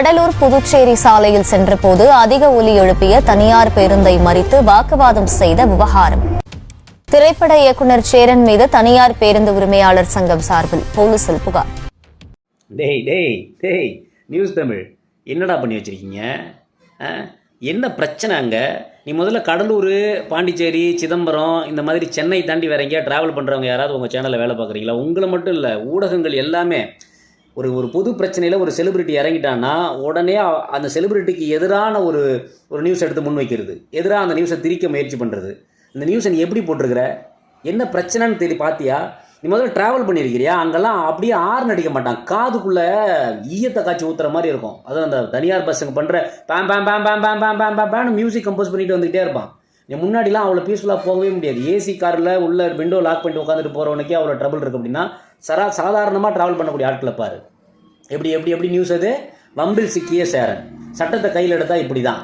கடலூர் புதுச்சேரி சாலையில் சென்றபோது அதிக ஒலி எழுப்பிய தனியார் பேருந்தை மறித்து வாக்குவாதம் செய்த விவகாரம். திரைப்பட இயக்குனர் சேரன் மீது தனியார் பேருந்து உரிமையாளர் சங்கம் சார்பில் போலீசில் புகார். டேய் டேய் டேய் நியூஸ் தமிழ். என்னடா பண்ணி வச்சுருக்கீங்க? என்ன பிரச்சனை அங்கே? நீ முதல்ல கடலூர் பாண்டிச்சேரி சிதம்பரம் இந்த மாதிரி சென்னை தாண்டி வேற எங்கேயா ட்ராவல் பண்ணுறவங்க யாராவது உங்கள் சேனலில் வேலை பார்க்குறீங்களா? உங்களை மட்டும் இல்லை ஊடகங்கள் எல்லாமே ஒரு ஒரு பொது பிரச்சனையில் ஒரு செலிபிரிட்டி இறங்கிட்டான்னா உடனே அந்த செலிபிரிட்டிக்கு எதிரான ஒரு ஒரு நியூஸ் எடுத்து முன் வைக்கிறது எதிராக அந்த நியூஸை திரிக்க முயற்சி பண்ணுறது இந்த நியூஸை நீ எப்படி போட்டிருக்கிற என்ன பிரச்சனைன்னு தெரி பார்த்தியா நீ முதல்ல ட்ராவல் பண்ணியிருக்கிறியா அங்கெல்லாம் அப்படியே ஆறு அடிக்க மாட்டான் காதுக்குள்ளே ஈயத்தை காய்ச்சி ஊத்துற மாதிரி இருக்கும் அதுவும் அந்த தனியார் பஸ்ஸுங்க பண்ணுற பேம் பேம் பேம் பேம் பேம் பேம் பேம் பேம் மியூசிக் கம்போஸ் பண்ணிட்டு வந்துக்கிட்டே இருப்பான் நீ முன்னாடிலாம் அவ்வளோ பீஸ்ஃபுல்லாக போகவே முடியாது. ஏசி காரில் உள்ள விண்டோ லாக் பண்ணிட்டு உட்காந்துட்டு போகிறவனுக்கே அவ்வளோ ட்ரபிள் இருக்குது அப்படின்னா சரா சாதாரணமாக ட்ராவல் பண்ணக்கூடிய ஆட்களை பாரு. எப்படி எப்படி எப்படி நியூஸ் அது? வம்பில் சிக்கிய சேரன். சட்டத்தை கையில் எடுத்தால் இப்படி தான்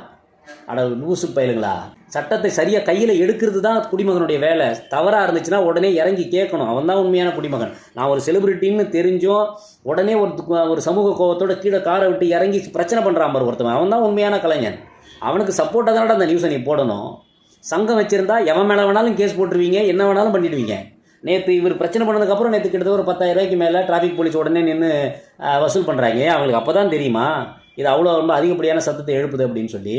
அட லூசு பயலுங்களா? சட்டத்தை சரியாக கையில் எடுக்கிறது தான் குடிமகனுடைய வேலை. தவறாக இருந்துச்சுன்னா உடனே இறங்கி கேட்கணும். அவன் தான் உண்மையான குடிமகன். நான் ஒரு செலிபிரிட்டின்னு தெரிஞ்சும் உடனே ஒரு ஒரு சமூக கோவத்தோட கீழே காரை விட்டு இறங்கி பிரச்சனை பண்ணுறான் பாரு ஒருத்தவன். அவன் தான் உண்மையான கலைஞன். அவனுக்கு சப்போர்ட்டாக தானடா அந்த நியூஸை நீ போடணும். சங்கம் வச்சுருந்தா எவன் மேலே வேணாலும் கேஸ் போட்டுருவீங்க என்ன வேணாலும் பண்ணிடுவீங்க. நேற்று இவர் பிரச்சனை பண்ணதுக்கப்புறம் நேற்று கிட்டத்தட்ட ஒரு பத்தாயிரம் ரூபாய்க்கு மேலே டிராஃபிக் போலீஸ் உடனே நின்று வசூல் பண்ணுறாங்க அவங்களுக்கு அப்போ தான் தெரியுமா? இது அவ்வளோ ரொம்ப அதிகப்படியான சத்தத்தை எழுப்புது அப்படின்னு சொல்லி.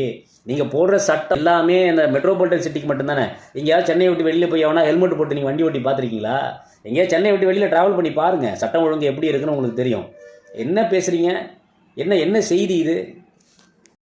நீங்கள் போடுற சட்டம் எல்லாமே இந்த மெட்ரோபாலிட்டன் சிட்டிக்கு மட்டும்தானே? எங்கேயாவது சென்னை விட்டு வெளியில் போய் எவனா ஹெல்மெட் போட்டு நீங்கள் வண்டி ஓட்டி பார்த்துருக்கீங்களா? எங்கேயாவது சென்னை விட்டு வெளியில் ட்ராவல் பண்ணி பாருங்கள் சட்டம் ஒழுங்கு எப்படி இருக்குன்னு உங்களுக்கு தெரியும். என்ன பேசுகிறீங்க என்ன என்ன செய்தி இது?